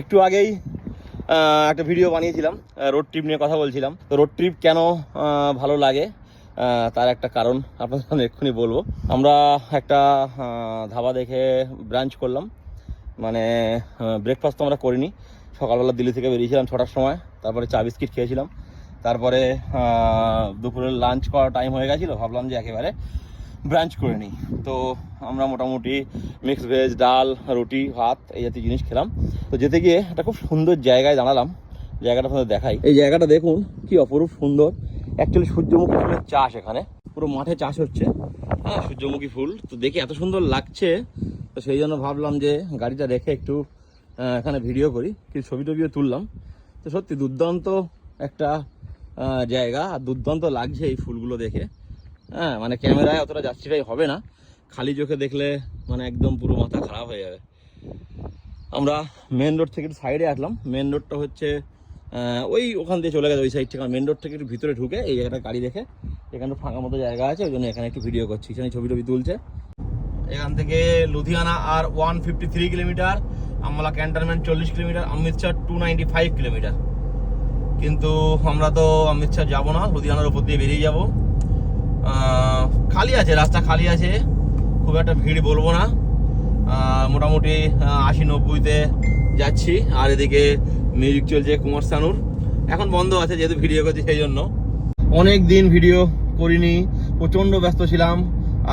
একটু আগেই একটা ভিডিও বানিয়েছিলাম রোড ট্রিপ নিয়ে কথা বলছিলাম। তো রোড ট্রিপ কেন ভালো লাগে? তার একটা কারণ আপনাদের সামনে এক্ষুনি বলব। আমরা একটা ধাবা দেখে ব্রাঞ্চ করলাম। মানে ব্রেকফাস্ট তো আমরা করিনি। সকালবেলা দিল্লি থেকে বেরিয়েছিলাম ছটার সময়। তারপরে চা বিস্কিট খেয়েছিলাম। তারপরে আহ, দুপুরের লাঞ্চ করার টাইম হয়ে গেছিল। ভাবলাম যে একেবারে ব্রাঞ্চ করে নিই। তো আমরা মোটামুটি মিক্সড ভেজ ডাল, রুটি, ভাত এই জাতীয় জিনিস খেলাম। তো যেতে গিয়ে একটা খুব সুন্দর জায়গায় দাঁড়ালাম। জায়গাটা আপনাদের দেখাই। এই জায়গাটা দেখুন, কি অপরূপ সুন্দর। অ্যাকচুয়ালি সূর্যমুখী ফুলের চাষ এখানে। পুরো মাঠে চাষ হচ্ছে। হ্যাঁ সূর্যমুখী ফুল। তো দেখে এত সুন্দর লাগছে। তো সেই জন্য ভাবলাম যে গাড়িটা রেখে একটু এখানে ভিডিও করি। কিছু ছবি টবিও তুললাম। তো সত্যি দুর্দান্ত একটা জায়গা। আর দুর্দান্ত লাগছে এই ফুলগুলো দেখে। হ্যাঁ মানে ক্যামেরায় অতটা যাচ্ছিটাই হবে না। খালি চোখে দেখলে মানে একদম পুরো মাথা খারাপ হয়ে যাবে। আমরা মেন রোড থেকে একটু সাইডে আসলাম। মেন রোডটা হচ্ছে ওই ওখান দিয়ে চলে গেছে, ওই সাইড থেকে। মেন রোড থেকে একটু ভিতরে ঢুকে এই জায়গাটা গাড়ি দেখে এখানে ফাঁকা মতো জায়গা আছে, ওই জন্য এখানে একটু ভিডিও করছি। এখানে ছবি টবি তুলছে। এখান থেকে লুধিয়ানা আর one fifty three kilometre Ambala cantonment চল্লিশ kilometre Amritsar two ninety five kilometre কিন্তু আমরা তো অমৃতসর যাব না, লুধিয়ানার উপর দিয়ে বেরিয়ে যাব। খালি আছে, রাস্তা খালি আছে। খুব একটা ভিড় বলব না। মোটামুটি আশি নব্বইতে যাচ্ছি। আর এদিকে মিউজিক চলছে কুমার শানুর। এখন বন্ধ আছে, যেহেতু ভিডিও করছি সেই জন্য। অনেক দিন ভিডিও করিনি, প্রচণ্ড ব্যস্ত ছিলাম,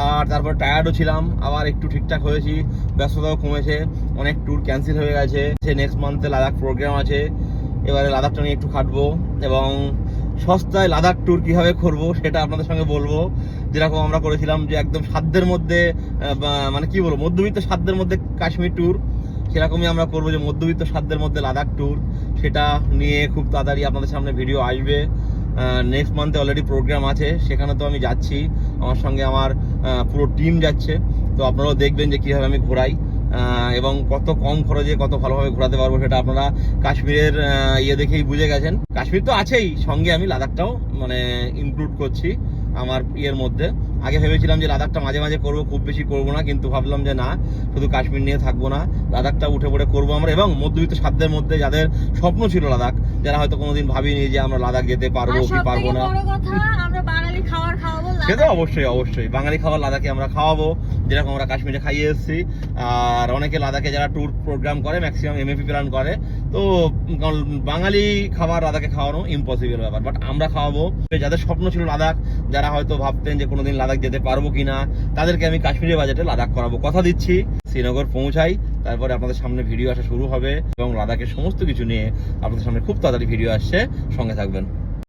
আর তারপর টায়ার্ডও ছিলাম। আবার একটু ঠিকঠাক হয়েছি, ব্যস্ততাও কমেছে, অনেক ট্যুর ক্যান্সেল হয়ে গেছে। সে নেক্সট মান্থে লাদাখ প্রোগ্রাম আছে। এবারে লাদাখটা নিয়ে একটু খাটবো, এবং সস্তায় লাদাখ ট্যুর কীভাবে করব সেটা আপনাদের সঙ্গে বলব। যেরকম আমরা করেছিলাম যে একদম সাধ্যের মধ্যে মানে কি বলব, মধ্যবিত্ত সাধ্যের মধ্যে কাশ্মীর ট্যুর সেরকমই আমরা করব যে মধ্যবিত্ত সাধ্যের মধ্যে লাদাখ ট্যুর সেটা নিয়ে খুব তাড়াতাড়ি আপনাদের সামনে ভিডিও আসবে। নেক্সট মান্থে অলরেডি প্রোগ্রাম আছে, সেখানে তো আমি যাচ্ছি, আমার সঙ্গে আমার পুরো টিম যাচ্ছে, তো আপনারাও দেখবেন যে কীভাবে আমি ঘোরাই। এবং কত কম খরচে কত ভালোভাবে ঘোরাতে পারব সেটা আপনারা কাশ্মীরের ইয়ে দেখেই বুঝে গেছেন। কাশ্মীর তো আছেই সঙ্গে আমি লাদাখটাও মানে ইনক্লুড করছি আমার ইয়ের মধ্যে। আগে ভেবেছিলাম যে লাদাখটা মাঝে মাঝে করব খুব বেশি করব না কিন্তু ভাবলাম যে না শুধু কাশ্মীর নিয়ে থাকব না লাদাখটা উঠে পড়ে করব আমরা। এবং মধ্যবিত্ত সাধ্যের মধ্যে যাদের স্বপ্ন ছিল লাদাখ যারা হয়তো কোনোদিন ভাবিনি যে আমরা লাদাখ যেতে পারব কি পারব না। আমরা বাঙালি খাবার খাওয়াবো সে তো অবশ্যই অবশ্যই। বাঙালি খাবার লাদাখে আমরা খাওয়াবো। যেরকম আমরা কাশ্মীরে খাইয়ে এসেছি। আর অনেকে লাদাখে যারা ট্যুর প্রোগ্রাম করে ম্যাক্সিমাম এমএপি প্ল্যান করে। তো বাঙালি খাবার লাদাখে খাওয়ানো ইম্পসিবল ব্যাপার। বাট আমরা খাওয়াবো। যাদের স্বপ্ন ছিল লাদাখ, যারা হয়তো ভাবতেন যে কোনোদিন লাদাখ যেতে পারব কিনা, তাদেরকে আমি কাশ্মীরের বাজেটে লাদাখ করাবো। কথা দিচ্ছি, শ্রীনগর পৌঁছাই। তারপরে আপনাদের সামনে ভিডিও আসা শুরু হবে। এবং লাদাখের সমস্ত কিছু নিয়ে আপনাদের সামনে খুব তাড়াতাড়ি ভিডিও আসছে। সঙ্গে থাকবেন।